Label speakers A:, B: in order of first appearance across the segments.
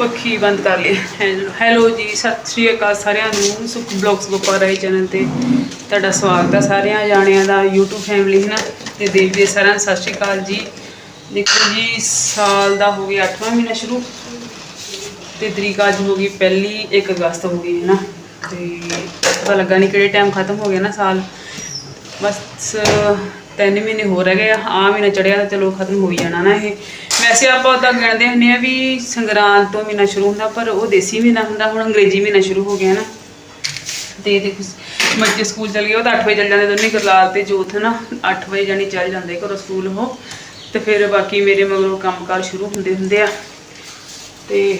A: ਪੱਖੀ ਬੰਦ ਕਰ ਲਈ ਹੈਲੋ- ਹੈਲੋ ਜੀ, ਸਤਿ ਸ਼੍ਰੀ ਅਕਾਲ ਸਾਰਿਆਂ ਨੂੰ। ਸੁਖ ਬਲੌਗਸ ਗੋਪਾਰਾਈ ਚੈਨਲ ਤੇ ਤੁਹਾਡਾ ਸਵਾਗਤ ਹੈ ਸਾਰਿਆਂ ਜਾਣਿਆਂ ਦਾ, YouTube ਫੈਮਿਲੀ ਹੈ ਨਾ, ਤੇ ਦੇਖਦੇ ਸਾਰਿਆਂ ਨੂੰ ਸਤਿ ਸ਼੍ਰੀ ਅਕਾਲ ਜੀ। ਦੇਖੋ ਜੀ, ਸਾਲ ਦਾ ਹੋ ਗਿਆ 8ਵਾਂ ਮਹੀਨਾ ਸ਼ੁਰੂ, ਤੇ ਤਰੀਕ ਅੱਜ ਹੋ ਗਈ ਪਹਿਲੀ 1 ਅਗਸਤ ਹੋ ਗਈ, ਹੈ ਨਾ। ਤੇ ਪਤਾ ਲੱਗਾ ਨਹੀਂ ਕਿਹੜੇ ਟਾਈਮ ਖਤਮ ਹੋ ਗਿਆ ਨਾ ਸਾਲ। ਬਸ, ਤਿੰਨ ਮਹੀਨੇ ਹੋ ਰਹਿ ਗਏ ਆ। ਆਹ ਮਹੀਨਾ ਚੜਿਆ ਤਾਂ ਚਲੋ ਖਤਮ ਹੋ ਹੀ ਜਾਣਾ ਨਾ ਇਹ। ਵੈਸੇ ਆਪਾਂ ਉਦਾਂ ਗਿਣਦੇ ਹੁੰਦੇ ਆ ਵੀ ਸੰਗਰਾਂਦ ਤੋਂ ਮਹੀਨਾ ਸ਼ੁਰੂ ਹੁੰਦਾ, ਪਰ ਉਹ ਦੇਸੀ ਮਹੀਨਾ ਹੁੰਦਾ, ਹੁਣ ਅੰਗਰੇਜ਼ੀ ਮਹੀਨਾ ਸ਼ੁਰੂ ਹੋ ਗਿਆ ਨਾ। ਤੇ ਦੇਖੋ ਬੱਚੇ ਸਕੂਲ ਚਲ ਗਏ, ਉਹ ਤਾਂ 8 ਵਜੇ ਚਲ ਜਾਂਦੇ ਦੋਨੇ ਕਰਲਾਲ ਤੇ ਜੋਤ ਨਾ 8 ਵਜੇ ਜਾਣੀ ਚੱਲ ਜਾਂਦੇ ਘਰੋਂ ਸਕੂਲ ਉਹ। ਤੇ ਫਿਰ ਬਾਕੀ ਮੇਰੇ ਮਗਰੋਂ ਕੰਮਕਾਰ ਸ਼ੁਰੂ ਹੁੰਦੇ ਹੁੰਦੇ ਆ। ਤੇ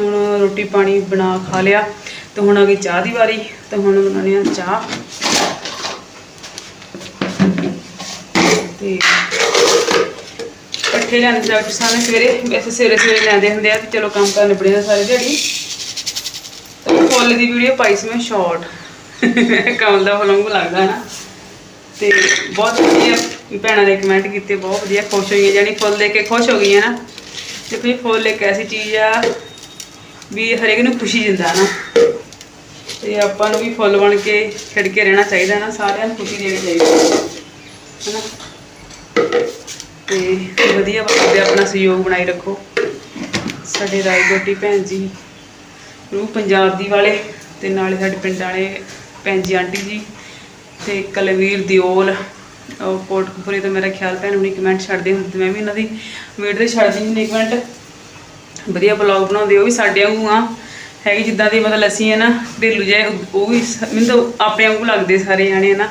A: ਹੁਣ ਰੋਟੀ ਪਾਣੀ ਬਣਾ, ਖਾ ਲਿਆ। ਤੇ ਹੁਣ ਆ ਗਈ ਚਾਹ ਦੀ ਵਾਰੀ, ਤੇ ਹੁਣ ਬਣਾਉਣੀ ਆ ਚਾਹ। ਤੇ ਇਕੱਠੇ ਲੈਂਦੇ ਜਾ ਕੇ ਨੇ ਸਵੇਰੇ ਵੈਸੇ ਸਵੇਰੇ ਸਵੇਰੇ ਲੈਂਦੇ ਹੁੰਦੇ ਆ ਤੇ ਚਲੋ ਕੰਮ ਕਰਨ ਨਿਬੜੇ ਨੇ ਸਾਰੇ ਦਿਹਾੜੀ। ਤੇ ਫੁੱਲ ਦੀ ਵੀਡੀਓ ਪਾਈ ਸੀ ਮੈਂ, ਸ਼ਾਰਟ। ਕਮਲ ਦਾ ਫੁੱਲ ਵਾਂਗੂ ਲੱਗਦਾ ਹੈ ਨਾ ਤੇ ਬਹੁਤ ਵਧੀਆ ਭੈਣਾਂ ਨੇ ਕਮੈਂਟ ਕੀਤੇ, ਬਹੁਤ ਵਧੀਆ, ਖੁਸ਼ ਹੋਈਆਂ ਜਾਨੀ ਫੁੱਲ ਦੇ ਕੇ ਖੁਸ਼ ਹੋ ਗਈਆਂ ਨਾ। ਦੇਖੋ ਇਹ ਫੁੱਲ ਇੱਕ ਐਸੀ ਚੀਜ਼ ਆ ਵੀ ਹਰੇਕ ਨੂੰ ਖੁਸ਼ੀ ਦਿੰਦਾ ਨਾ ਤੇ ਆਪਾਂ ਨੂੰ ਵੀ ਫੁੱਲ ਬਣ ਕੇ ਖਿੜ ਕੇ ਰਹਿਣਾ ਚਾਹੀਦਾ ਨਾ, ਸਾਰਿਆਂ ਨੂੰ ਖੁਸ਼ੀ ਦੇਣੀ ਚਾਹੀਦੀ ਹੈ। ਨਾ ਤੇ ਵਧੀਆ ਬਾਬੇ ਆਪਣਾ ਸਹਿਯੋਗ ਬਣਾਈ ਰੱਖੋ। ਸਾਡੇ ਰਾਈ ਗੋਟੀ ਭੈਣ ਜੀ ਰੂਹ ਪੰਜਾਬ ਦੀ ਵਾਲੇ ਤੇ ਨਾਲੇ ਸਾਡੇ ਪਿੰਡ ਵਾਲੇ ਭੈਣ ਜੀ, ਆਂਟੀ ਜੀ ਤੇ ਕਲਵੀਰ ਦਿਓਲ, ਉਹ ਕੋਟਕਪੁਰੇ ਤੋਂ ਮੇਰਾ ਖਿਆਲ ਭੈਣ ਹੁਣੀ ਕਮੈਂਟ ਛੱਡਦੇ ਹੁੰਦੇ ਤੇ ਮੈਂ ਵੀ ਉਹਨਾਂ ਦੀ ਵੀਡੀਓ ਤੇ ਛੱਡਦੀ ਹੁੰਦੀ ਕਮੈਂਟ ਵਧੀਆ ਬਲੌਗ ਬਣਾਉਂਦੇ, ਉਹ ਵੀ ਸਾਡੇ ਵਾਂਗੂ ਆ। ਹੈਗੀ ਜਿੱਦਾਂ ਦੀ ਮਤਲਬ ਅਸੀਂ ਹੈ ਨਾ ਢਿੱਲੂ ਜੇ ਉਹ ਵੀ ਸ- ਮੈਨੂੰ ਤਾਂ ਆਪਣੇ ਵਾਂਗੂ ਲੱਗਦੇ ਸਾਰੇ ਜਾਣੇ ਹੈ ਨਾ।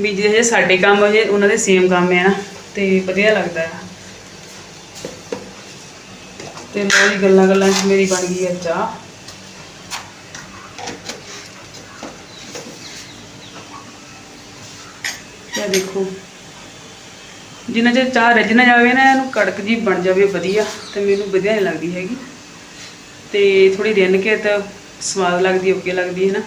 A: ਵੀ ਜਿਹੇ ਸਾਡੇ ਕੰਮ ਹੋ ਉਹਨਾਂ ਦੇ ਸੇਮ ਕੰਮ ਹੈ ਨਾ। ਤੇ ਵਧੀਆ ਲੱਗਦਾ ਆ ਤੇ ਲੋ ਜੀ ਗੱਲਾਂ ਗੱਲਾਂ 'ਚ ਮੇਰੀ ਬਣ ਗਈ ਹੈ ਚਾਹ। ਇਹ ਦੇਖੋ। ਜਿੰਨਾ ਚਿਰ ਚਾਹ ਰੱਜ ਨਾ ਜਾਵੇ ਨਾ, ਇਹਨੂੰ ਕੜਕ ਜੀ ਬਣ ਜਾਵੇ ਵਧੀਆ ਤੇ ਮੈਨੂੰ ਵਧੀਆ ਨਹੀਂ ਲੱਗਦੀ ਹੈਗੀ। ਤੇ ਥੋੜੀ ਰਿੰਨ ਕੇ ਤਾਂ ਸਵਾਦ ਲੱਗਦੀ, ਓਕੇ ਲੱਗਦੀ ਹੈ ਨਾ।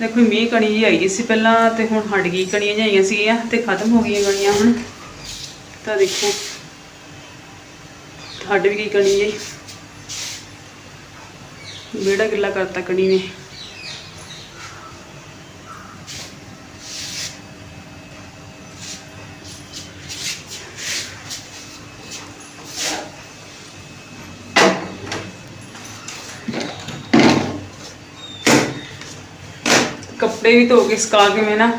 A: ਦੇਖੋ, ਮੀਂਹ ਕਣੀ ਜੀ ਆਈ ਸੀ ਪਹਿਲਾਂ ਤੇ ਹੁਣ ਹਟ ਗਈ, ਕਣੀਆਂ ਜਾਈਆਂ ਸੀਗੀਆਂ ਤੇ ਖਤਮ ਹੋ ਗਈਆਂ ਕਣੀਆਂ ਹੁਣ। ਤਾਂ ਦੇਖੋ। ਹਟ ਵੀ ਗਈ ਕਣੀ ਜੀ ਵਿਹੜਾ ਗਿੱਲਾ ਕਰਤਾ ਕਣੀ ਨੇ। ਕੱਪੜੇ ਵੀ ਧੋ ਕੇ ਸੁਕਾ ਕੇ ਮੈਂ ਨਾ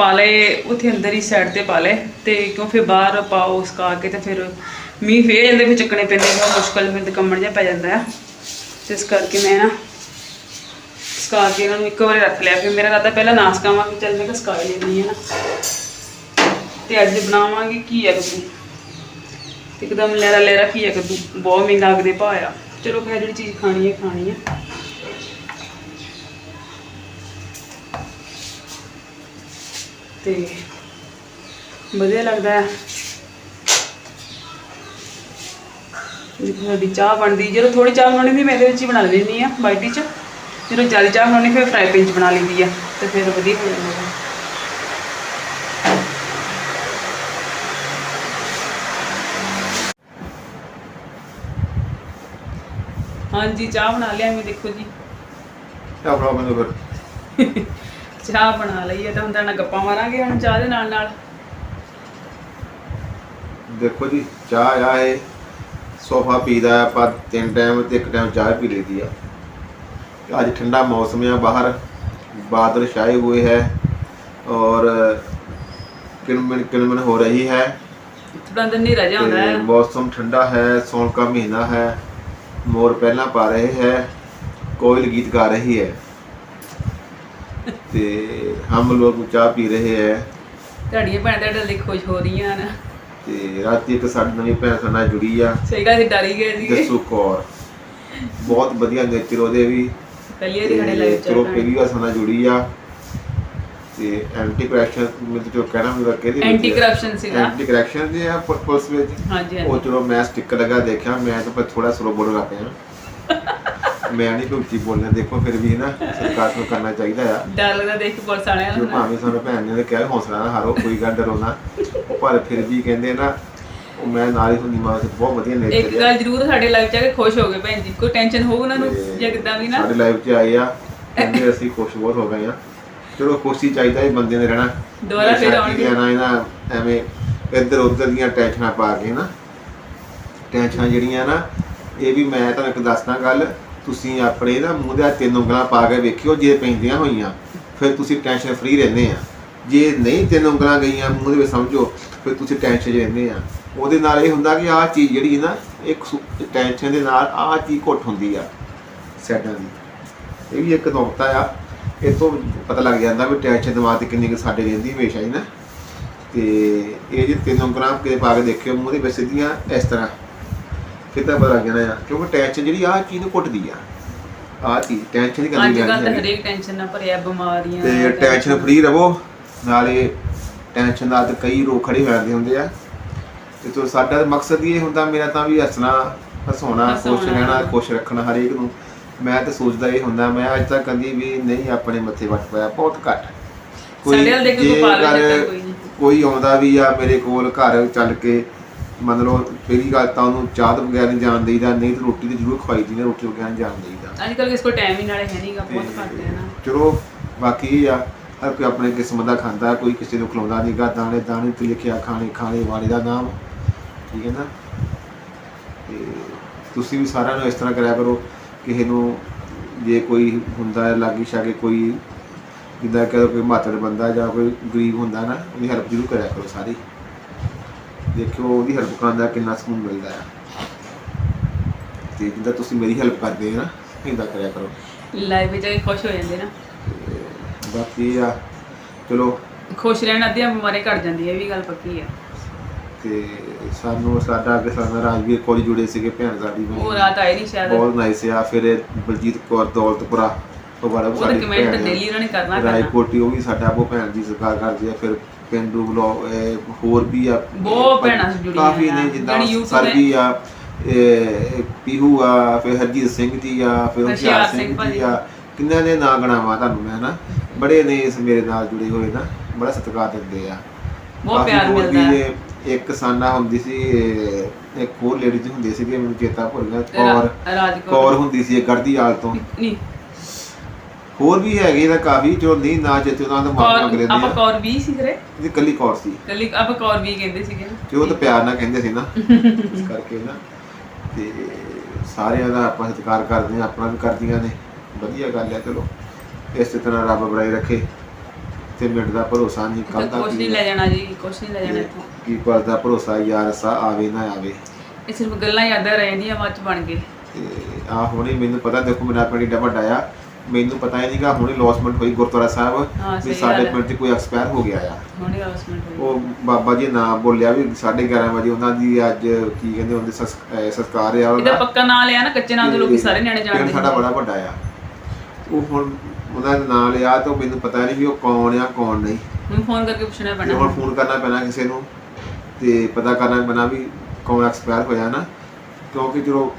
A: ਪਾ ਲਏ ਉੱਥੇ ਅੰਦਰ ਹੀ ਸਾਈਡ ਤੇ ਪਾ ਲਏ ਤੇ ਕਿਉਂ ਫਿਰ ਬਾਹਰ ਪਾਓ ਸੁਕਾ ਕੇ ਤੇ ਫਿਰ ਮੀਂਹ ਫੇਰ ਜਾਂਦੇ ਫਿਰ ਚੱਕਣੇ ਪੈਂਦੇ ਬਹੁਤ ਮੁਸ਼ਕਲ ਫਿਰ ਤੇ ਕੰਮਣ ਜਿਹਾ ਪੈ ਜਾਂਦਾ ਆ। ਤੇ ਇਸ ਕਰਕੇ ਮੈਂ ਨਾ ਸੁਕਾ ਕੇ ਇਹਨਾਂ ਨੂੰ ਇੱਕ ਵਾਰੀ ਰੱਖ ਲਿਆ, ਫਿਰ ਮੇਰਾ ਰਾਤਾ ਪਹਿਲਾਂ ਨਾ ਸੁਕਾਵਾਂਗੀ ਚੱਲ ਮੈਂ ਕਿਹਾ ਸੁਕਾ ਹੀ ਲੈਂਦੀ ਹੈ ਨਾ। ਤੇ ਅੱਜ ਬਣਾਵਾਂਗੇ ਘੀਆ ਕੱਦੂ। ਇੱਕਦਮ ਲੈਰਾ ਲੈਰਾ ਘੀਆ ਕੱਦੂ, ਬਹੁਤ ਮਹਿੰਗਾ ਅਗਦੇ ਆ ਚਲੋ ਫਿਰ ਜਿਹੜੀ ਚੀਜ਼ ਖਾਣੀ ਹੈ ਖਾਣੀ ਹੈ। ਤੇ ਵਧੀਆ ਲੱਗਦਾ ਹੈ ਜਿੱਥੇ ਸਾਡੀ ਚਾਹ ਬਣਦੀ, ਜਦੋਂ ਥੋੜੀ ਚਾਹ ਬਣਾਉਣੀ ਹੁੰਦੀ, ਮੈਂ ਇਹਦੇ ਵਿੱਚ ਹੀ ਬਣਾ ਲੈਂਦੀ ਆ, ਬਾਲਟੀ 'ਚ। ਜਦੋਂ ਜ਼ਿਆਦਾ ਚਾਹ ਬਣਾਉਣੀ ਫਿਰ ਫਰਾਈ ਪੈਨ 'ਚ ਬਣਾ ਲੈਂਦੀ ਆ, ਤੇ ਫਿਰ ਵਧੀਆ ਹੋ ਜਾਂਦਾ ਹਾਂਜੀ, ਚਾਹ ਬਣਾ ਲਿਆ ਮੈਂ, ਦੇਖੋ ਜੀ।
B: ਕਿਆ ਫੜਾ ਮੈਨੂੰ ਫਿਰ?
A: ਚਾਹ ਬਣਾ ਲਈ ਹੈ ਤਾਂ ਹੁਣ ਤਾਂ ਗੱਪਾਂ ਮਾਰਾਂਗੇ ਹੁਣ ਚਾਹ ਦੇ ਨਾਲ ਨਾਲ।
B: ਦੇਖੋ ਜੀ ਚਾਹ ਆ ਇਹ ਸੋਫਾ ਪੀਦਾ ਹੈ, ਆਪਾਂ ਤਿੰਨ ਟਾਈਮ ਤੇ ਇੱਕ ਟਾਈਮ ਚਾਹ ਪੀ ਲਈਦੀ ਆ। ਅੱਜ ਠੰਡਾ ਮੌਸਮ ਹੈ ਬਾਹਰ ਬਾਦਲ ਛਾਏ ਹੋਏ ਹੈ ਔਰ ਕਿਲਮਿਨ ਕਿਲਮਿਨ ਹੋ ਰਹੀ ਹੈ।
A: ਥੋੜਾ ਦਿਨ ਨਹੀਂ ਰਹਿ ਜਾਂਦਾ ਹੈ।
B: ਮੌਸਮ ਠੰਡਾ ਹੈ ਸੌਣ ਦਾ ਮਹੀਨਾ ਹੈ ਮੋਰ ਪਹਿਲਾਂ ਪਾ ਰਹੇ ਹੈ ਕੋਇਲ ਗੀਤ ਗਾ ਰਹੀ ਹੈ। ਤੇ ਹਮ ਲੋग ਚਾਹ ਪੀ ਰਹੇ ਹੈ।
A: ਤੁਹਾਡੀਆਂ ਭੈਣਾਂ ਤੁਹਾਡੇ ਲਈ ਖੁਸ਼ ਹੋ ਰਹੀਆਂ ਹਨ।
B: ਤੇ ਰਾਤੀ ਇੱਕ ਸਾਡੀ ਨਵੀਂ ਭੈਣ ਸਾਡੇ ਨਾਲ ਜੁੜੀ ਆ।
A: ਸਹੀ ਗੱਲ ਸੀ ਡਰ ਹੀ ਗਏ ਸੀਗੇ।
B: ਜੱਸੂ ਕੌਰ। ਬਹੁਤ ਵਧੀਆ ਨੇਚਰ ਉਹਦੇ ਵੀ।
A: ਪਹਿਲੀ ਵਾਰੀ ਸਾਡੇ ਲਾਈਵ
B: ਚਲੋ ਪਹਿਲੀ ਵਾਰ ਸਾਡੇ ਨਾਲ ਜੁੜੀ ਆ। ਤੇ ਐਂਟੀ ਕਰੈਕਸ਼ਨ ਮੈਨੂੰ ਜੋ ਕਹਿਣਾ ਹੁੰਦਾ ਕਿਹਦੀ
A: ਐਂਟੀ ਕਰਪਸ਼ਨ ਸੀਗਾ।
B: ਐਂਟੀ ਕਰੈਕਸ਼ਨ ਦੀ ਆ ਪੁਲਿਸ ਵਿੱਚ।
A: ਹਾਂਜੀ
B: ਉਹ ਚਲੋ ਮੈਂ ਸਟicker ਲਗਾ ਦੇਖਿਆ। ਮੈਂ ਤਾਂ ਥੋੜਾ ਸਲੋ ਬੋਲ ਲੱਗ ਪਿਆ ਮੈਂ ਨਹੀਂ ਕੋਈ ਉੱਚੀ ਬੋਲਣਾ ਦੇਖੋ ਫਿਰ ਵੀ ਨਾ ਸਰਕਾਰ ਨੂੰ ਕਰਨਾ ਚਾਹੀਦਾ ਆ।
A: ਡਰ ਲੱਗਦਾ ਦੇਖ ਕੇ ਪੁਲਿਸ ਵਾਲਿਆਂ
B: ਜੋ
A: ਨੂੰ
B: ਭਾਵੇਂ ਸਾਨੂੰ ਭੈਣ ਨੇ ਕਿਹਾ ਹੌਸਲਾ ਨਾ ਹਾਰੋ ਕੋਈ ਗੱਲ ਡਰੋ ਨਾ। ਉਹ ਪਰ ਫਿਰ ਵੀ ਕਹਿੰਦੇ ਨਾ ਉਹ ਮੈਂ ਨਾਲ ਹੀ ਹੁੰਦੀ ਮਾਂ ਤੇ ਬਹੁਤ ਵਧੀਆ
A: ਇੱਕ
B: ਨੇਚਰ
A: ਗੱਲ ਜ਼ਰੂਰ ਸਾਡੇ ਲਾਈਫ 'ਚ ਆ ਕੇ ਖੁਸ਼ ਹੋ ਗਏ ਭੈਣ ਜੀ। ਕੋਈ ਟੈਨਸ਼ਨ ਹੋਊ ਉਹਨਾਂ ਨੂੰ ਜਾਂ ਕਿਦਾਂ ਵੀ ਨਾ।
B: ਸਾਡੇ ਲਾਈਫ 'ਚ ਆਏ ਆ ਕਹਿੰਦੇ ਅਸੀਂ ਖੁਸ਼ ਬਹੁਤ ਹੋ ਗਏ ਆ। ਚਲੋ ਖੁਸ਼ੀ ਚਾਹੀਦਾ ਇਹ ਬੰਦੇ ਨੇ ਰਹਿਣਾ।
A: ਦੁਬਾਰਾ ਫਿਰ ਆਉਣਗੇ।
B: ਕੀ ਰਹਿਣਾ ਇਹਨਾਂ ਐਵੇਂ ਇੱਧਰ ਉੱਧਰ ਦੀਆਂ ਟੈਨਸ਼ਨਾਂ ਪਾ ਕੇ ਨਾ। ਟੈਨਸ਼ਨਾਂ ਜਿਹੜੀਆਂ ਨਾ ਇਹ ਵੀ ਮੈਂ ਤੁਹਾਨੂੰ ਇੱਕ ਦੱਸਦਾ ਗੱਲ ਤੁਸੀਂ ਆਪਣੇ ਨਾ ਮੂੰਹ ਦੇ ਤਿੰਨ ਉਂਗਲਾਂ ਪਾ ਕੇ ਵੇਖਿਓ, ਜੇ ਪੈਂਦੀਆਂ ਹੋਈਆਂ, ਫਿਰ ਤੁਸੀਂ ਟੈਨਸ਼ਨ ਫ੍ਰੀ ਰਹਿੰਦੇ ਆ। ਜੇ ਨਹੀਂ ਤਿੰਨ ਉਂਗਲਾਂ ਗਈਆਂ ਮੂੰਹ ਦੇ ਵਿੱਚ ਸਮਝੋ, ਫਿਰ ਤੁਸੀਂ ਟੈਨਸ਼ਨ 'ਚ ਰਹਿੰਦੇ ਆ। ਉਹਦੇ ਨਾਲ ਇਹ ਹੁੰਦਾ ਕਿ ਆਹ ਚੀਜ਼ ਜਿਹੜੀ ਨਾ, ਇੱਕ ਟੈਨਸ਼ਨ ਦੇ ਨਾਲ ਆਹ ਚੀਜ਼ ਘੁੱਟ ਹੁੰਦੀ ਆ ਸੈਡਾਂ ਦੀ ਇਹ ਵੀ ਇੱਕ ਨੁਕਤਾ ਆ। ਇਹ ਤੋਂ ਪਤਾ ਲੱਗ ਜਾਂਦਾ ਵੀ ਟੈਨਸ਼ਨ ਦਿਮਾਗ ਤੇ ਕਿੰਨੀ ਕੁ ਸਾਡੇ ਰਹਿੰਦੀ ਹਮੇਸ਼ਾ ਹੀ ਨਾ। ਤੇ ਇਹ ਜੇ ਤਿੰਨ ਉਂਗਲਾਂ ਕਿਤੇ ਪਾ ਕੇ ਦੇਖਿਓ, ਮੂੰਹ ਦੇ ਵਿੱਚ ਸਿੱਧੀਆਂ, ਇਸ ਤਰ੍ਹਾਂ। ਕਿਤਾ ਪਤਾ ਲੱਗ ਜਾਣਾ ਆ ਕਿਉਂਕਿ ਟੈਨਸ਼ਨ ਜਿਹੜੀ ਆਹ ਚੀਜ਼ ਨੂੰ ਘੁੱਟਦੀ ਆ। ਆਹ ਚੀਜ਼ ਟੈਨਸ਼ਨ ਦੀ
A: ਅੱਜ ਕੱਲ ਤਾਂ
B: ਆ
A: ਹਰੇਕ ਟੈਨਸ਼ਨ ਨਾਲ ਭਰਿਆ ਬਿਮਾਰੀਆਂ
B: ਤੇ ਟੈਨਸ਼ਨ ਫ੍ਰੀ ਰਵੋ ਨਾਲੇ ਟੈਨਸ਼ਨ ਨਾਲ ਤਾਂ ਕਈ ਰੋਗ ਖੜੇ ਹੋ ਜਾਂਦੇ ਹੁੰਦੇ ਆ। ਤੇ ਤੋ ਸਾਡਾ ਤਾਂ ਮਕਸਦ ਹੀ ਇਹ ਹੁੰਦਾ ਮੇਰਾ ਤਾਂ ਵੀ ਹੱਸਣਾ ਹਸਾਉਣਾ ਖੁਸ਼
A: ਹਸਾਉਣਾ।
B: ਰਹਿਣਾ ਖੁਸ਼ ਰੱਖਣਾ ਹਰੇਕ ਨੂੰ। ਮੈਂ ਤਾਂ ਸੋਚਦਾ ਇਹ ਹੁੰਦਾ ਮੈਂ ਅੱਜ ਤੱਕ ਕਦੀ ਵੀ ਨਹੀਂ ਆਪਣੇ ਮੱਥੇ ਵੱਟ ਪਾਇਆ ਬਹੁਤ ਘੱਟ।
A: ਸਾਡੇ ਵੱਲ ਦੇਖ ਕੇ ਕੋਈ ਪਾਗਲ
B: ਜੇਕਰ
A: ਚੱਕਰ ਕੋਈ ਨਹੀਂ।
B: ਕੋਈ ਆਉਂਦਾ ਵੀ ਆ ਮੇਰੇ ਕੋਲ ਘਰ ਚੱਲ ਕੇ ਮੰਨ ਲਓ ਪਹਿਲੀ ਗੱਲ ਤਾਂ ਉਹਨੂੰ ਚਾਹ ਤੋਂ ਬਗੈਰ ਨਹੀਂ ਜਾਣ ਦੇਈਦਾ ਨਹੀਂ ਤਾਂ ਰੋਟੀ ਤੇ ਜ਼ਰੂਰ ਖਵਾਈ ਦੀ ਨੇ ਰੋਟੀ ਤੋਂ ਬਗੈਰ ਨਹੀਂ ਜਾਣ ਦੇਈਦਾ।
A: ਅੱਜ ਕੱਲ ਕਿਸ ਕੋ ਟਾਈਮ ਹੀ ਨਾਲੇ ਹੈ ਨਹੀਂਗਾ ਬਹੁਤ ਘੱਟ ਹੈ ਨਾ।
B: ਚਲੋ ਬਾਕੀ ਇਹ ਆ ਹਰ ਕੋਈ ਆਪਣੇ ਕਿਸਮ ਦਾ ਖਾਂਦਾ ਕੋਈ ਕਿਸੇ ਨੂੰ ਖਿਲਾਉਂਦਾ ਨਹੀਂਗਾ ਦਾਣੇ ਦਾਣੇ ਤੇ ਲਿਖਿਆ ਖਾਣੇ ਖਾਣੇ ਵਾਲੇ ਦਾ ਨਾਮ ਠੀਕ ਹੈ ਨਾ? ਤੇ ਤੁਸੀਂ ਵੀ ਸਾਰਿਆਂ ਨੂੰ ਇਸ ਤਰ੍ਹਾਂ ਕਰਿਆ ਕਰੋ ਕਿਸੇ ਨੂੰ ਜੇ ਕੋਈ ਹੁੰਦਾ ਹੈ ਲਾਗੀ ਛਾਗੇ ਕੋਈ ਜਿੱਦਾਂ ਕਿ ਕੋਈ ਮਾਤੜ ਬੰਦਾ ਜਾਂ ਕੋਈ ਗਰੀਬ ਹੁੰਦਾ ਨਾ ਉਹਦੀ ਹੈਲਪ ਜ਼ਰੂਰ ਕਰਿਆ ਕਰੋ ਸਾਰੀ। ਦੇਖਿਓ ਉਹਦੀ ਹੈਲਪ ਕਰਨ ਦਾ ਕਿੰਨਾ ਸਕੂਨ ਮਿਲਦਾ ਹੈ। ਤੇ ਜਿੱਦਾਂ ਤੁਸੀਂ ਮੇਰੀ ਹੈਲਪ ਕਰਦੇ ਹੋ ਨਾ ਇਦਾਂ ਕਰਿਆ ਕਰੋ।
A: ਲਾਈਫ ਵਿੱਚ ਆ ਕੇ ਖੁਸ਼ ਹੋ ਜਾਂਦੇ ਨਾ।
B: ਬਾਕੀ ਆ ਚਲੋ।
A: ਖੁਸ਼ ਰਹਿਣ ਅੱਧੀਆਂ ਬਿਮਾਰੀਆਂ ਘਟ ਜਾਂਦੀਆਂ ਇਹ ਵੀ ਗੱਲ ਪੱਕੀ ਆ।
B: ਤੇ ਸਾਨੂੰ ਸਾਡਾ ਅੱਗੇ ਸਾਡਾ ਰਾਜਵੀਰ ਕੋਲ ਜੁੜੇ ਸੀਗੇ ਭੈਣ ਸਾਡੀ ਵੀ।
A: ਉਹ ਰਾਤ ਆਏ ਨਹੀਂ ਸ਼ਾਇਦ।
B: ਬਹੁਤ ਨਾਈਸ ਆ ਫਿਰ ਇਹ ਬਲਜੀਤ ਕੌਰ ਦੌਲਤਪੁਰਾ ਤੋਂ ਬੜਾ
A: ਉਹ ਕਮੈਂਟ ਡੇਲੀ ਉਹਨਾਂ ਨੇ ਕਰਨਾ ਕਰਨਾ।
B: ਰਾਏਕੋਟੀ ਉਹ ਵੀ ਸਾਡਾ ਉਹ ਭੈਣ ਦੀ ਸਰਕਾਰ ਕਰਦੀ ਆ ਫਿਰ ਪਿੰਡੂ ਬਲੌਗ ਹੋਰ ਵੀ ਆ
A: ਬਹੁਤ ਭੈਣਾਂ ਜੁੜੀਆਂ
B: ਕਾਫੀ। ਨੇ ਜਿੱਦਾਂ ਸਰਜੀ ਆ ਪੀਹੂ ਆ ਫਿਰ ਹਰਜੀਤ ਸਿੰਘ ਜੀ ਆ ਫਿਰ ਹੁਸ਼ਿਆਰ
A: ਸਿੰਘ।
B: ਜੀ ਆ ਕਿੰਨਿਆਂ ਦੇ ਨਾਂ ਗਣਾਵਾਂ ਤੁਹਾਨੂੰ ਮੈਂ ਨਾ ਬੜੇ ਨੇ ਇਸ ਮੇਰੇ ਨਾਲ ਜੁੜੇ ਹੋਏ ਨਾ ਬੜਾ ਸਤਿਕਾਰ ਦਿੰਦੇ ਆ
A: ਬਹੁਤ ਪਿਆਰ ਮਿਲਦਾ
B: ਵੀ
A: ਹੈ।
B: ਇੱਕ ਸਾਨਾ ਹੁੰਦੀ ਸੀ ਇੱਕ ਹੋਰ ਲੇਡੀਜ਼ ਹੁੰਦੀ ਸੀਗੇ ਮੈਨੂੰ ਚੇਤਾ ਭੁੱਲ ਗਿਆ ਕੌਰ ਕੌਰ ਹੁੰਦੀ ਸੀ ਇਹ ਗੜਦੀ ਆਲ ਤੋਂ
A: ਨਹੀਂ
B: ਹੋਰ ਵੀ ਹੈਗੇ ਇਹਦਾ ਕਾਫੀ ਜੋ ਨਹੀਂ ਨਾ ਚੇਤੇ ਉਹਨਾਂ ਦਾ ਮਾਫੀ ਮੰਗ
A: ਕੌਰ
B: ਲੈਂਦੇ
A: ਆਪਾਂ ਕੌਰ ਵੀ ਸੀ ਕਰੇ
B: ਇਹ ਕੱਲੀ ਕੌਰ ਸੀ।
A: ਕੱਲੀ ਆਪਾਂ ਕੌਰ ਵੀ ਕਹਿੰਦੇ ਸੀਗੇ। ਨਾ
B: ਤੇ ਉਹ ਤਾਂ ਪਿਆਰ ਨਾਲ ਕਹਿੰਦੇ ਸੀ ਨਾ। ਇਸ ਕਰਕੇ ਨਾ। ਤੇ ਸਾਰਿਆਂ ਦਾ ਆਪਾਂ ਸਤਿਕਾਰ ਕਰਦੇ ਆ ਆਪਣਾ ਵੀ ਕਰਦੀਆਂ ਨੇ। ਵਧੀਆ ਗੱਲ ਹੈ ਚਲੋ। ਇਸੇ ਤਰ੍ਹਾਂ ਰੱਬ ਬਣਾਈ ਰੱਖੇ। ਤੇ ਮਿੰਟ ਦਾ ਭਰੋਸਾ ਨਹੀਂ ਕੱਲ ਦਾ
A: ਕੁਛ ਨਹੀਂ ਲੈ ਜਾਣਾ ਜੀ ਕੁਛ ਨਹੀਂ ਲੈ ਜਾਣਾ ਇੱਥੋਂ।
B: ਕੀ ਦਾ ਭਰੋਸਾ ਯਾਰ ਸਾ ਆਵੇ ਨਾ ਆਵੇ।
A: ਇਹ ਸਿਰਫ ਗੱਲਾਂ ਯਾਦਾਂ ਰਹਿ ਜਾਂਦੀਆਂ ਬਾਅਦ ਚ ਬਣ ਗਏ
B: ਤੇ ਆ ਹੁਣੇ ਮੈਨੂੰ ਪਤਾ ਦੇਖੋ ਮੇਰਾ ਪਿੰਡ ਏਡਾ ਵੱਡਾ ਆ। ਮੈਨੂੰ ਪਤਾ ਹੀ ਨਹੀਂਗਾ ਹੁਣੇ ਲੌਸਮੈਂਟ ਹੋਈ ਗੁਰਦੁਆਰਾ ਸਾਹਿਬ
A: ਸਹੀ
B: ਵੀ ਸਾਡੇ। ਪਿੰਡ 'ਚ ਕੋਈ ਐਕਸਪਾਇਰ ਹੋ ਗਿਆ ਆ।
A: ਹੁਣੇ ਹੋਈ।
B: ਉਹ ਬਾਬਾ ਜੀ ਨਾਮ ਬੋਲਿਆ ਵੀ 11:30 ਵਜੇ ਉਹਨਾਂ ਦੀ ਅੱਜ ਕੀ ਕਹਿੰਦੇ ਅਹ ਸੰਸਕਾਰ ਆ
A: ਇਹਦਾ
B: ਉਹਦਾ
A: ਪੱਕਾ ਨਾਂ ਲਿਆ ਨਾ ਕੱਚੇ ਨਾਂ ਦੇ ਲੋਕੀ ਸਾਰੇ ਨਿਆਣੇ ਜਾਣਦੇ
B: ਸਾਡਾ ਬੜਾ ਵੱਡਾ ਆ। ਉਹ ਹੁਣ ਉਹਦਾ ਨਾਮ ਲਿਆ ਤਾਂ ਮੈਨੂੰ ਪਤਾ ਨਹੀਂ ਵੀ ਉਹ ਕੌਣ ਆ ਕੌਣ ਨਹੀਂ।
A: ਮੈਨੂੰ ਫੋਨ ਕਰਕੇ ਪੁੱਛਣਾ ਪੈਣਾ।
B: ਹੁਣ ਫੋਨ ਕਰਨਾ ਪੈਣਾ ਕਿਸੇ ਨੂੰ ਤੇ ਪਤਾ ਕਰਨਾ ਪੈਣਾ ਵੀ ਕੌਣ ਐਕਸਪਾਇਰ ਹੋਇਆ ਨਾ। ਕਿਉਂਕਿ ਜਦੋਂ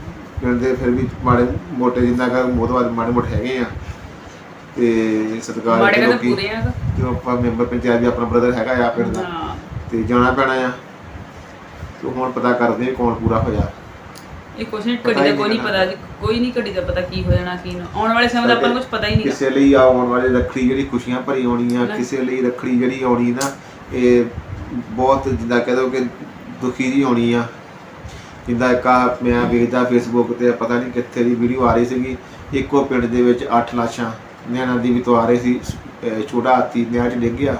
B: ਪਿੰਡ ਦੇ ਫਿਰ ਵੀ ਮਾੜੇ ਮੋਟੇ ਜਿੰਦਾ ਕਰ ਮੋਦਵਾਦ ਮਾੜੇ ਮੋਟੇ ਹੈਗੇ ਆ। ਤੇ ਸਤਿਕਾਰ
A: ਮਾੜੇ
B: ਦੇ
A: ਕਹਿੰਦੇ
B: ਲੋਕੀ ਜਦੋਂ ਆਪਾਂ ਮੈਂਬਰ ਪੰਚਾਇਤ ਵੀ ਆਪਣਾ ਬ੍ਰਦਰ ਹੈਗਾ ਆ ਪਿੰਡ ਦਾ ਤੇ ਜਾਣਾ ਪੈਣਾ ਆ। ਤੇ ਹੁਣ ਪਤਾ ਕਰਦੇ ਕੌਣ ਪੂਰਾ ਹੋਇਆ।
A: ਇਹ ਕੁਛ ਨਹੀਂ ਘੜੀ ਦਾ ਕੋਈ ਨਹੀਂ ਪਤਾ ਜੀ ਕੋਈ ਨਹੀਂ ਘੜੀ ਦਾ ਪਤਾ ਕੀ ਹੋ ਜਾਣਾ ਕੀ ਨਾ। ਆਉਣ ਵਾਲੇ ਸਮੇਂ ਦਾ ਆਪਾਂ ਨੂੰ ਕੁਝ ਪਤਾ ਹੀ ਨਹੀਂ
B: ਕਿਸੇ ਲਈ ਆਉਣ ਵਾਲੇ ਰੱਖੜੀ ਜਿਹੜੀ ਖੁਸ਼ੀਆਂ ਭਰੀ ਆਉਣੀ ਆ। ਕਿਸੇ ਲਈ ਰੱਖੜੀ ਜਿਹੜੀ ਆਉਣੀ ਨਾ ਇਹ ਬਹੁਤ ਜਿੱਦਾਂ ਕਹਿ ਦੋ ਕਿ ਦੁਖੀ ਦੀ ਆਉਣੀ ਆ। ਜਿੱਦਾਂ ਇੱਕ ਆਹ ਮੈਂ ਵੇਖਦਾ ਫੇਸਬੁੱਕ ਤੇ ਪਤਾ ਨਹੀਂ ਕਿੱਥੇ ਦੀ ਵੀਡੀਓ ਆ ਰਹੀ ਸੀਗੀ। ਇੱਕੋ ਪਿੰਡ ਦੇ ਵਿੱਚ 8 ਲਾਸ਼ਾਂ ਨਿਆਣਾ ਦੀ ਵੀ ਤੋਂ ਆ ਰਹੀ ਸੀ। ਛੋਟਾ ਹਾਥੀ ਨਿਆਂ ਚ ਡਿੱਗ ਗਿਆ।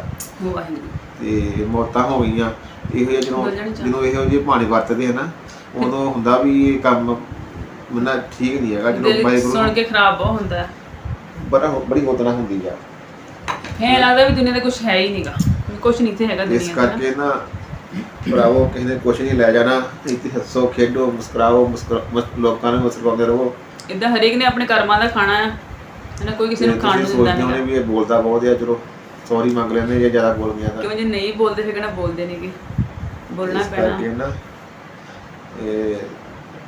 B: ਤੇ ਮੌਤਾਂ ਹੋ ਗਈਆਂ। ਇਹੋ ਜਿਹੇ ਜਦੋਂ। ਜਦੋਂ ਇਹੋ ਜਿਹੇ ਪਾਣੀ ਵਰਤਦੇ ਆ ਨਾ ਉਦੋਂ ਹੁੰਦਾ ਵੀ ਇਹ ਕੰਮ ਮਨਾ ਠੀਕ ਨਹੀਂ ਹੈਗਾ। ਜਦੋਂ ਵਾਹਿਗੁਰੂ
A: ਸੁਣ ਕੇ ਖਰਾਬ ਬਹੁਤ ਹੁੰਦਾ
B: ਬੜਾ ਬੜੀ ਹੋਤਨਾ ਹੁੰਦੀ ਆ।
A: ਹੈ ਲੱਗਦਾ ਵੀ ਦੁਨੀਆ ਦਾ ਕੁਝ ਹੈ ਹੀ ਨਹੀਂਗਾ ਕੁਝ ਨਹੀਂ ਤੇ ਹੈਗਾ
B: ਇਸ
A: ਦੁਨੀਆ ਦਾ ਨਾ।
B: ਕਰਕੇ ਨਾ ਭਰਾਵੋ ਕਿਸੇ ਨੇ ਕੁਛ ਨਹੀਂ ਲੈ ਜਾਣਾ। ਇੱਥੇ ਹੱਸੋ ਖੇਡੋ ਮੁਸਕਰਾਓ ਮੁਸਕਰਾ ਮਸ- ਲੋਕਾਂ ਨੂੰ ਮੁਸਕਰਾਉਂਦੇ ਰਹੋ।
A: ਇਦਾਂ ਹਰੇਕ ਨੇ ਆਪਣੇ ਕਰਮਾਂ ਦਾ ਖਾਣਾ ਹੈ। ਹਨਾ ਕੋਈ ਕਿਸੇ ਨੂੰ ਖਾਣ ਨੂੰ ਦਿੰਦਾ ਨਹੀਂ
B: ਵੀ ਇਹ ਬੋਲਦਾ ਬਹੁਤ ਆ ਚਲੋ ਸੌਰੀ ਮੰਗ ਲੈਂਦੇ ਜੇ ਜ਼ਿਆਦਾ ਬੋਲ ਗਿਆ ਤਾਂ।
A: ਕਿਉਂ ਜੇ ਨਹੀਂ ਬੋਲਦੇ ਫਿਰ ਕਿਹੜਾ ਬੋਲਦੇ ਨਹੀਂਗੇ ਬੋਲਣਾ ਪੈਣਾ।
B: ਨਾ ਇਹ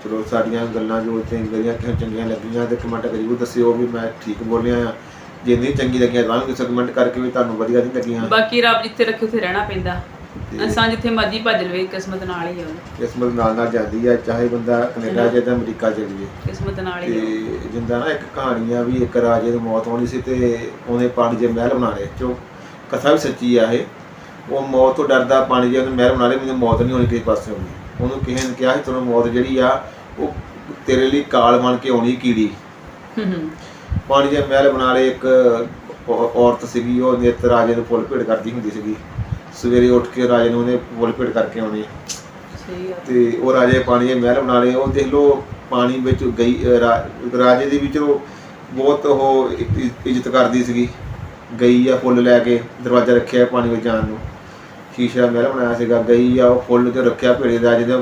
B: ਚਲੋ ਸਾਡੀਆਂ ਗੱਲਾਂ ਜੋ ਚੰਗੀਆਂ ਕਿ ਚੰਗੀਆਂ ਲੱਗੀਆਂ ਤੇ ਕਮੈਂਟ ਕਰਿਓ ਦੱਸਿਓ ਵੀ ਮੈਂ ਠੀਕ ਬੋਲਿਆ ਆ ਜੇ ਨਹੀਂ ਚੰਗੀ ਲੱਗੀਆਂ ਤਾਂ ਕਮੈਂਟ ਕਰਕੇ ਵੀ ਤੁਹਾਨੂੰ ਵਧੀਆ ਨਹੀਂ ਲੱਗੀਆਂ।
A: ਬਾਕੀ ਰੱਬ ਜਿੱਥੇ ਰੱਖੇ ਉੱਥੇ ਰਹਿਣਾ ਪੈਂਦਾ। ਇਨਸਾਨ ਜਿੱਥੇ ਮਰਜ਼ੀ ਭੱਜ ਲਵੇ ਕਿਸਮਤ ਨਾਲ ਹੀ ਆ।
B: ਕਿਸਮਤ ਨਾਲ ਨਾਲ ਜਾਂਦੀ ਆ ਚਾਹੇ ਬੰਦਾ ਕੈਨੇਡਾ ਜਾਂ ਤਾਂ ਅਮਰੀਕਾ ਚਲੇ ਜਾਵੇ
A: ਕਿਸਮਤ ਨਾਲ ਹੀ ਆ।
B: ਤੇ ਜਿੰਦਾ ਨਾ ਇੱਕ ਕਹਾਣੀ ਆ ਵੀ ਇੱਕ ਰਾਜੇ ਦੀ ਮੌਤ ਹੋਣੀ ਸੀ ਤੇ ਉਹਨੇ ਪਾਣੀ ਦੇ ਮਹਿਲ ਬਣਾ ਲਏ। ਚੋ ਕਥਾ ਵੀ ਸੱਚੀ ਆ ਇਹ ਉਹ ਮੌਤ ਤੋਂ ਡਰਦਾ ਪਾਣੀ ਦੇ ਉਹਨੇ ਮਹਿਲ ਬਣਾ ਲਏ ਮੈਨੂੰ ਮੌਤ ਨਹੀਂ ਹੋਣੀ ਕਿਸੇ ਪਾਸੇ ਹੋਣੀ। ਉਹਨੂੰ ਕਿਸੇ ਨੇ ਕਿਹਾ ਸੀ ਤੈਨੂੰ ਮੌਤ ਜਿਹੜੀ ਆ ਉਹ ਤੇਰੇ ਲਈ ਕਾਲ ਬਣ ਕੇ ਆਉਣੀ ਕੀੜੀ।
A: ਹੂੰ ਹੂੰ।
B: ਪਾਣੀ ਦੇ ਮਹਿਲ ਬਣਾ ਲਏ ਇੱਕ ਔ- ਔਰਤ ਸੀਗੀ ਉਹ ਨਿੱਤ ਰਾਜੇ ਨੂੰ ਫੁੱਲ ਭੇਟ ਕਰਦੀ ਹੁੰਦੀ ਸੀਗੀ। ਸਵੇਰੇ ਉੱਠ ਕੇ ਰਾਜੇ ਨੂੰ ਉਹਨੇ ਫੁੱਲ ਭੇਟ ਕਰਕੇ ਆਉਣੀ
A: ਸਹੀ ਆ
B: ਤੇ ਉਹ ਰਾਜੇ ਪਾਣੀ ਦੇ ਮਹਿਲ ਬਣਾ ਲਏ। ਉਹ ਦੇਖ ਲਓ ਪਾਣੀ ਵਿੱਚ ਗਈ ਰਾ- ਰਾਜੇ ਦੇ ਵਿੱਚ ਉਹ ਬਹੁਤ ਉਹ ਇੱਜ਼ਤ ਕਰਦੀ ਸੀਗੀ। ਗਈ ਆ ਫੁੱਲ ਲੈ ਕੇ ਦਰਵਾਜ਼ਾ ਰੱਖਿਆ ਪਾਣੀ ਵਿੱਚ ਜਾਣ ਨੂੰ। ਸ਼ੀਸ਼ੇ ਦਾ ਮਹਿਲ ਬਣਾਇਆ ਸੀਗਾ। ਗਈ ਆ ਉਹ ਫੁੱਲ ਤੇ ਰੱਖਿਆ ਭੇੜੇ ਦਾ ਜਿਹਦੇ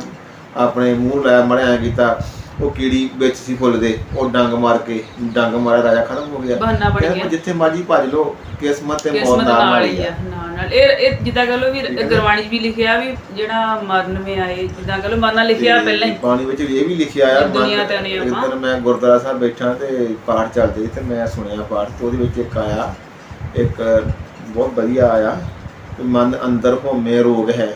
B: ਆਪਣੇ ਮੂੰਹ ਲਾਇਆ ਮੜਿਆ ਕੀਤਾ। ਉਹ ਕੀੜੀ ਵਿੱਚ ਸੀ ਫੁੱਲ ਦੇ ਉਹ ਡੰਗ ਮਾਰ ਕੇ ਡੰਗ ਮਾਰਿਆ ਰਾਜਾ ਖਤਮ ਹੋ ਗਿਆ।
A: ਬਹਾਨਾ ਬਣ
B: ਕਹਿੰਦਾ
A: ਗਿਆ।
B: ਜਿੱਥੇ ਮਰਜ਼ੀ ਭੱਜ ਲੋ ਕਿਸਮਤ ਤੇ ਮੌਤ
A: ਕਿਸਮਤ
B: ਨਾਲ
A: ਨਾਲ
B: ਨਾਲ
A: ਹੀ ਆ। ਨਾਲ ਨਾਲ। ਇਹ ਇਹ ਜਿੱਦਾਂ ਕਹ ਲੋ ਵੀ ਗੁਰਬਾਣੀ 'ਚ ਵੀ ਲਿਖਿਆ ਵੀ ਜਿਹੜਾ ਮਰਨ ਮੇ ਆਏ ਜਿੱਦਾਂ ਕਹ ਲੋ ਮਰਨਾ ਲਿਖਿਆ ਪਹਿਲਾਂ ਹੀ।
B: ਬਾਣੀ ਵਿੱਚ ਇਹ ਵੀ ਲਿਖਿਆ ਆ
A: ਦੁਨੀਆ ਤੇ ਨਹੀਂ
B: ਇੱਕ
A: ਆਪਾਂ।
B: ਦਿਨ ਮੈਂ ਗੁਰਦੁਆਰਾ ਸਾਹਿਬ ਬੈਠਾ ਤੇ ਪਾਠ ਚੱਲਦੇ ਸੀ ਤੇ ਮੈਂ ਸੁਣਿਆ ਪਾਠ ਤੇ ਉਹਦੇ ਵਿੱਚ ਇੱਕ ਆਇਆ ਇੱਕ ਬਹੁਤ ਵਧੀਆ ਆਇਆ ਕਿ ਮਨ ਅੰਦਰ ਹੋਮੇ ਰੋਗ ਹੈ।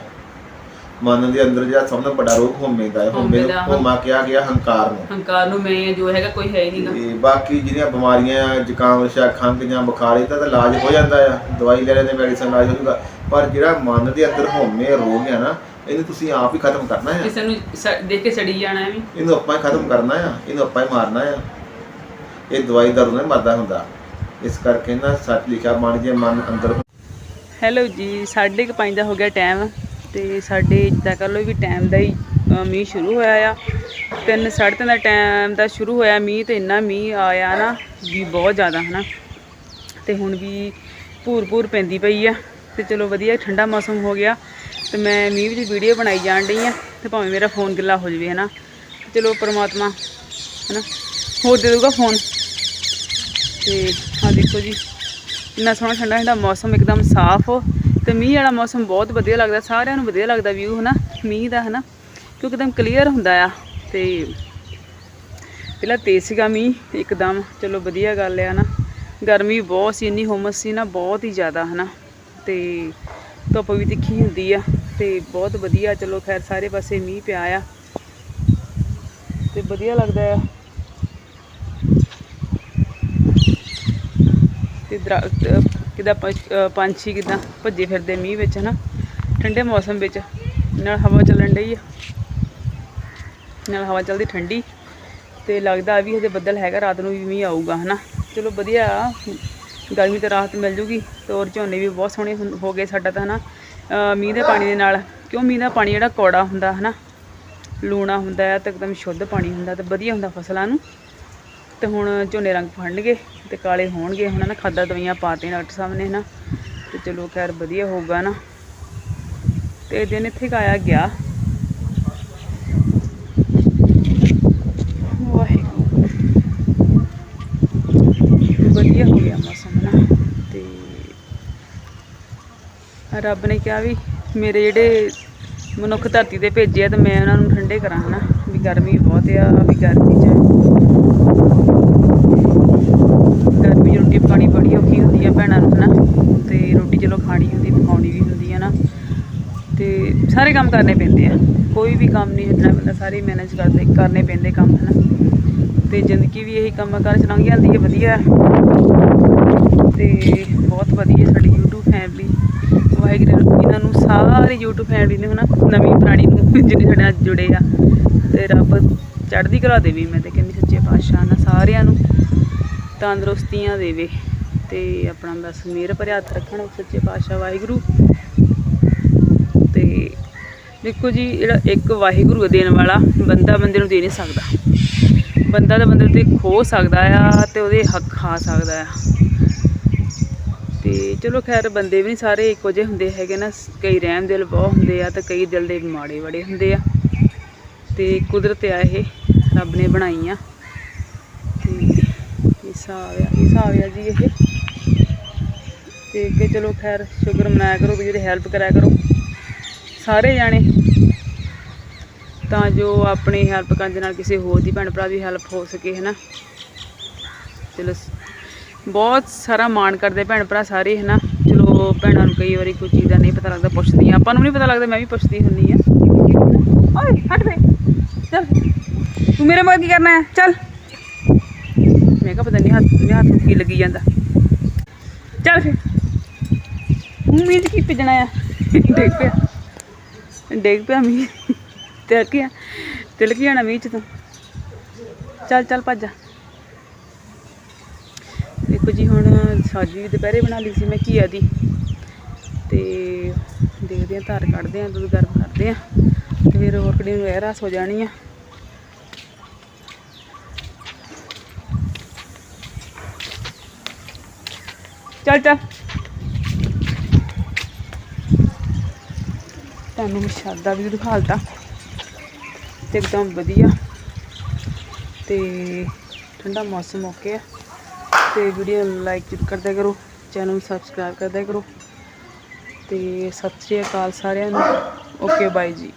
B: ਮਨ ਦੇ ਅੰਦਰ ਜਿਹੜਾ ਸਭ ਤੋਂ ਵੱਡਾ ਰੋਗ ਹੋਮੇ ਦਾ ਹੈ
A: ਦਾ,
B: ਨੂੰ ਹੋਮਾ ਕਿਹਾ ਗਿਆ ਹੰਕਾਰ ਨੂੰ।
A: ਹੰਕਾਰ ਨੂੰ ਮੈਂ ਜੋ ਹੈਗਾ ਕੋਈ ਹੈ ਹੀ ਨਹੀਂਗਾ
B: ਤੇ ਬਾਕੀ ਜਿਹੜੀਆਂ ਬਿਮਾਰੀਆਂ ਆ, ਜ਼ੁਕਾਮ ਰਸ਼ਾ ਖੰਘ ਜਾਂ ਬੁਖਾਰ ਇਹ ਤਾਂ ਇਲਾਜ ਹੋ ਜਾਂਦਾ ਆ। ਦਵਾਈ ਲੈ ਲੈਣੇ ਮੈਡੀਸਨ ਇਲਾਜ ਹੋ ਜਾਊਗਾ। ਪਰ ਜਿਹੜਾ ਮਨ ਦੇ ਅੰਦਰ ਹੋਮੇ ਰੋਗ ਹੈ ਨਾ ਇਹਨੂੰ ਤੁਸੀਂ ਆਪ ਹੀ ਖਤਮ ਕਰਨਾ ਹੈ
A: ਕਿਸੇ ਨੂੰ ਸ- ਦੇਖ ਕੇ ਸੜੀ ਜਾਣਾ ਐਵੇਂ।
B: ਇਹਨੂੰ ਆਪਾਂ ਹੀ ਖਤਮ ਕਰਨਾ ਆ ਇਹਨੂੰ ਆਪਾਂ ਹੀ ਮਾਰਨਾ ਆ। ਇਹ ਦਵਾਈ ਦਾਰੂ ਨਾਲ ਮਰਦਾ ਹੁੰਦਾ। ਇਸ ਕਰਕੇ ਨਾ ਸੱਚ ਲਿਖਿਆ ਮਨ ਜੇ ਮਨ ਅੰਦਰ
A: ਹੈਲੋ ਜੀ ਸਾਢੇ ਕੁ ਪੰਜ ਦਾ ਹੋ ਗਿਆ ਟਾਈਮ ਤੇ ਸਾਡੇ ਜਿੱਦਾਂ ਕਰ ਲਓ ਵੀ ਟਾਈਮ ਦਾ ਹੀ ਮੀਂਹ ਸ਼ੁਰੂ ਹੋਇਆ ਆ। ਤਿੰਨ, ਸਾਢੇ ਤਿੰਨ ਦਾ ਟਾਈਮ ਦਾ ਸ਼ੁਰੂ ਹੋਇਆ ਮੀਂਹ ਤੇ ਇੰਨਾ ਮੀਂਹ ਆਇਆ ਨਾ ਵੀ ਬਹੁਤ ਜ਼ਿਆਦਾ, ਹਨਾ। ਤੇ ਹੁਣ ਵੀ ਭੂਰ ਭੂਰ ਪੈਂਦੀ ਪਈ ਆ ਤੇ ਚਲੋ ਵਧੀਆ, ਠੰਡਾ ਮੌਸਮ ਹੋ ਗਿਆ। ਤੇ ਮੈਂ ਮੀਂਹ ਵਿੱਚ ਵੀਡੀਓ ਬਣਾਈ ਜਾਣ ਡਈ ਆ ਤੇ ਭਾਵੇਂ ਮੇਰਾ ਫੋਨ ਗਿੱਲਾ ਹੋ ਜਾਵੇ, ਹਨਾ। ਚਲੋ ਪ੍ਰਮਾਤਮਾ, ਹਨਾ। ਹੋਰ ਦੇ ਦੂਗਾ ਫੋਨ ਤੇ ਆ ਦੇਖੋ ਜੀ, ਇੰਨਾ ਸੋਹਣਾ ਠੰਡਾ ਠੰਡਾ ਮੌਸਮ, ਇੱਕਦਮ ਸਾਫ਼। ਤੇ ਮੀਂਹ ਵਾਲਾ ਮੌਸਮ ਬਹੁਤ ਵਧੀਆ ਲੱਗਦਾ, ਸਾਰਿਆਂ ਨੂੰ ਵਧੀਆ ਲੱਗਦਾ ਵਿਊ ਹਨਾ? ਮੀਂਹ ਦਾ, ਹਨਾ? ਕਿਉਂਕਿ ਇੱਕਦਮ ਕਲੀਅਰ ਹੁੰਦਾ ਆ, ਤੇ ਪਹਿਲਾਂ ਤੇਜ਼ ਸੀਗਾ ਮੀਂਹ, ਇੱਕਦਮ, ਚਲੋ ਵਧੀਆ ਗੱਲ ਆ ਨਾ ਗਰਮੀ ਬਹੁਤ ਸੀ, ਇੰਨੀ ਹੁਮਸ ਸੀ ਨਾ, ਬਹੁਤ ਹੀ ਜ਼ਿਆਦਾ, ਹਨਾ? ਤੇ ਧੁੱਪ ਵੀ ਤਿੱਖੀ ਹੁੰਦੀ ਆ, ਤੇ ਬਹੁਤ ਵਧੀਆ, ਚਲੋ ਖੈਰ, ਸਾਰੇ ਪਾਸੇ ਮੀਂਹ ਪਿਆ ਆ। ਤੇ ਵਧੀਆ ਲੱਗਦਾ ਆ। ਤੇ ਦਰਖਤ ਕਿਦਾਂ ਪੰਛੀ ਕਿਦਾਂ ਭੱਜੇ ਫਿਰਦੇ ਮੀਂਹ ਵਿੱਚ, ਹਨਾ? ਠੰਡੇ ਮੌਸਮ ਵਿੱਚ, ਨਾਲ ਹਵਾ ਚੱਲਣ ਡਈ ਆ। ਨਾਲ ਹਵਾ ਚੱਲਦੀ ਠੰਡੀ, ਤੇ ਲੱਗਦਾ ਵੀ ਹਜੇ ਬੱਦਲ ਹੈਗਾ, ਰਾਤ ਨੂੰ ਵੀ ਮੀਂਹ ਆਊਗਾ, ਹਨਾ? ਚਲੋ ਵਧੀਆ ਗਰਮੀ ਤੇ ਰਾਹਤ ਮਿਲ ਜੂਗੀ, ਤੇ ਔਰ ਝੋਨੇ ਵੀ ਬਹੁਤ ਸੋਹਣੇ ਹੁੰ- ਹੋ ਗਏ ਸਾਡਾ ਤਾਂ, ਹਨਾ? ਅਹ, ਮੀਂਹ ਦੇ ਪਾਣੀ ਦੇ ਨਾਲ, ਕਿਉਂ ਮੀਂਹ ਦਾ ਪਾਣੀ ਜਿਹੜਾ ਕੌੜਾ ਹੁੰਦਾ, ਹਨਾ? ਲੂਣਾ ਹੁੰਦਾ ਹੈ ਤੇ ਇੱਕਦਮ ਸ਼ੁੱਧ ਪਾਣੀ ਹੁੰਦਾ, ਤੇ ਵਧੀਆ ਹੁੰਦਾ ਫਸਲਾਂ ਨੂੰ। ਤੇ ਹੁਣ ਝੋਨੇ ਰੰਗ ਫੜਨਗੇ ਤੇ ਕਾਲੇ ਹੋਣਗੇ। ਹੁਣ ਨਾ ਖਾਦਾਂ ਦਵਾਈਆਂ ਪਾਤੀਆਂ ਡਾਕਟਰ ਸਾਹਿਬ ਨੇ? ਹਨਾ ਤੇ ਚਲੋ ਖੈਰ ਵਧੀਆ ਹੋਊਗਾ ਨਾ। ਤੇ ਦਿਨ ਇੱਥੇ ਕੁ ਗਿਆ। ਵਾਹਿਗੁਰੂ। ਵਧੀਆ ਹੋ ਗਿਆ ਮੌਸਮ ਨਾ। ਤੇ ਰੱਬ ਨੇ ਕਿਹਾ ਵੀ ਮੇਰੇ ਜਿਹੜੇ ਮਨੁੱਖ ਧਰਤੀ ਤੇ ਭੇਜੇ ਆ ਤੇ ਮੈਂ ਉਹਨਾਂ ਨੂੰ ਠੰਡੇ ਕਰਾਂ ਹਨਾ ਵੀ ਗਰਮੀ ਬਹੁਤ ਆ, ਵੀ ਗਰਮੀ 'ਚ ਗਰਮੀ 'ਚ ਰੋਟੀ ਪਾਣੀ ਬੜੀ ਔਖੀ ਹੁੰਦੀ ਆ ਭੈਣਾਂ ਨੂੰ ਨਾ ਤੇ ਰੋਟੀ ਚਲੋ ਖਾਣੀ ਹੁੰਦੀ, ਪਕਾਉਣੀ ਵੀ ਹੁੰਦੀ ਆ ਨਾ ਤੇ ਸਾਰੇ ਕੰਮ ਕਰਨੇ ਪੈਂਦੇ ਆ। ਕੋਈ ਵੀ ਕੰਮ ਨਹੀਂ ਛੱਡਣਾ ਪੈਂਦਾ ਸਾਰੇ ਮੈਨੇਜ ਕਰਦੇ, ਕਰਨੇ ਪੈਂਦੇ ਕੰਮ, ਹਨਾ? ਤੇ ਜ਼ਿੰਦਗੀ ਵੀ ਇਹੀ ਕੰਮ ਕਰ ਚ ਲੰਘ ਜਾਂਦੀ ਹੈ ਵਧੀਆ। ਤੇ ਬਹੁਤ ਵਧੀਆ ਸਾਡੀ YouTube ਫੈਮਿਲੀ ਵਾਹਿਗੁਰੂ, ਇਹਨਾਂ ਨੂੰ ਸਾਰੀ YouTube ਫੈਮਿਲੀ ਨੂੰ, ਹਨਾ? ਨਵੀਂ ਪੁਰਾਣੀ ਨੂੰ ਜਿਹੜੇ ਸਾਡੇ ਨਾਲ ਜੁੜੇ ਆ। ਤੇ ਰੱਬ ਚੜ੍ਹਦੀ ਕਲਾ ਦੇਵੇ ਮੈਂ ਤੇ ਕਹਿੰਦੀ ਪਾਤਸ਼ਾਹ ਨਾਲ ਸਾਰਿਆਂ ਨੂੰ ਤੰਦਰੁਸਤੀਆਂ ਦੇਵੇ ਤੇ ਆਪਣਾ ਬਸ ਮਿਹਰ ਭਰਿਆ ਹੱਥ ਰੱਖਣ ਸੱਚੇ ਪਾਤਸ਼ਾਹ ਵਾਹਿਗੁਰੂ। ਤੇ ਦੇਖੋ ਜੀ, ਜਿਹੜਾ ਇੱਕ ਵਾਹਿਗੁਰੂ ਦੇਣ ਵਾਲਾ ਬੰਦਾ ਬੰਦੇ ਨੂੰ ਦੇ ਨਹੀਂ ਸਕਦਾ। ਬੰਦਾ ਤਾਂ ਬੰਦੇ ਤੇ ਖੋ ਸਕਦਾ ਆ ਤੇ ਉਹਦੇ ਹੱਕ ਖਾ ਸਕਦਾ ਆ। ਤੇ ਚਲੋ ਖੈਰ, ਬੰਦੇ ਵੀ ਨਹੀਂ ਸਾਰੇ ਇੱਕੋ ਜਿਹੇ ਹੁੰਦੇ ਹੈਗੇ ਨਾ। ਕਈ ਰਹਿਮ ਦਿਲ ਬਹੁਤ ਹੁੰਦੇ ਆ ਤੇ ਕਈ ਦਿਲ ਦੇ ਮਾੜੇ ਬੜੇ ਹੁੰਦੇ ਆ। ਤੇ ਕੁਦਰਤ ਆ ਇਹ, ਰੱਬ ਨੇ ਬਣਾਈ ਆ ਹਿਸਾਬ ਆ ਇਹ ਹਿਸਾਬ ਆ ਜੀ ਇਹ। ਤੇ ਅੱਗੇ ਚਲੋ ਖੈਰ, ਸ਼ੁਕਰ ਮਨਾਇਆ ਕਰੋ ਵੀ ਜਿਹੜੇ ਹੈਲਪ ਕਰਿਆ ਕਰੋ। ਸਾਰੇ ਜਾਣੇ। ਤਾਂ ਜੋ ਆਪਣੀ ਹੈਲਪ ਕਰਨ ਦੇ ਨਾਲ ਕਿਸੇ ਹੋਰ ਦੀ ਭੈਣ ਭਰਾ ਦੀ ਹੈਲਪ ਹੋ ਸਕੇ ਹੈ ਨਾ ਚਲੋ ਬਹੁਤ ਸਾਰਾ ਮਾਣ ਕਰਦੇ ਭੈਣ ਭਰਾ ਸਾਰੇ ਹੈ ਨਾ ਚਲੋ ਭੈਣਾਂ ਨੂੰ ਕਈ ਵਾਰੀ ਕੋਈ ਚੀਜ਼ ਦਾ ਨਹੀਂ ਪਤਾ ਲੱਗਦਾ ਪੁੱਛਦੀ ਆ ਆਪਾਂ ਨੂੰ ਨਹੀਂ ਪਤਾ ਲੱਗਦਾ, ਮੈਂ ਵੀ ਪੁੱਛਦੀ ਹੁੰਨੀ ਆ। ਓਏ, ਹਟ ਫੇ ਚੱਲ। ਤੂੰ ਮੇਰੇ ਮਗਰ ਕੀ ਕਰਨਾ ਹੈ? ਚੱਲ। ਮੈਂ ਪਤਾ ਨਹੀਂ ਹੱਥ ਮੇਰੇ ਹੱਥ ਨੂੰ ਕੀ ਲੱਗੀ ਜਾਂਦਾ। ਚੱਲ ਫੇ ਉਮੀਦ ਕੀ ਭੇਜਣਾ ਆ? ਡੇਗ ਪਿਆ। ਡੇਗ ਪਿਆ ਮੀ ਤੇ ਕੀ ਤਿਲ ਜਾਣਾ ਮੀਂਹ ਚ ਤੂੰ। ਚੱਲ ਚੱਲ ਭੱਜ ਦੇਖੋ ਜੀ, ਹੁਣ ਸਾਜੀ ਦੁਪਹਿਰੇ ਬਣਾ ਲਈ ਸੀ ਮੈਂ ਘੀਆ ਦੀ। ਤੇ ਦੇਖਦੇ ਆ ਧਾਰ ਕੱਢਦੇ ਆ ਦੁੱਧ ਗਰਮ ਕਰਦੇ ਆ ਤੇ ਫਿਰ ਹੋਰ ਕੜੀ ਨੂੰ ਇਹ ਰਸ ਹੋ ਜਾਣੀ ਆ। ਚੱਲ ਚੱਲ। ਤੁਹਾਨੂੰ ਮੈਂ ਦਾ ਵੀ ਦਿਖਾਲਤਾ ਤੇ ਇੱਕਦਮ ਵਧੀਆ ਤੇ ਠੰਡਾ ਮੌਸਮ ਓਕੇ ਗਿਆ ਤੇ ਵੀਡੀਓ ਲਾਈਕ ਜ਼ਰੂਰ ਕਰਦਿਆ ਕਰੋ ਚੈਨਲ ਨੂੰ ਸਬਸਕ੍ਰਾਈਬ ਕਰਦਿਆ ਕਰੋ। ਤੇ ਸਤਿ ਸ਼੍ਰੀ ਅਕਾਲ ਸਾਰਿਆਂ ਨੂੰ। ਓਕੇ ਬਾਈ ਜੀ।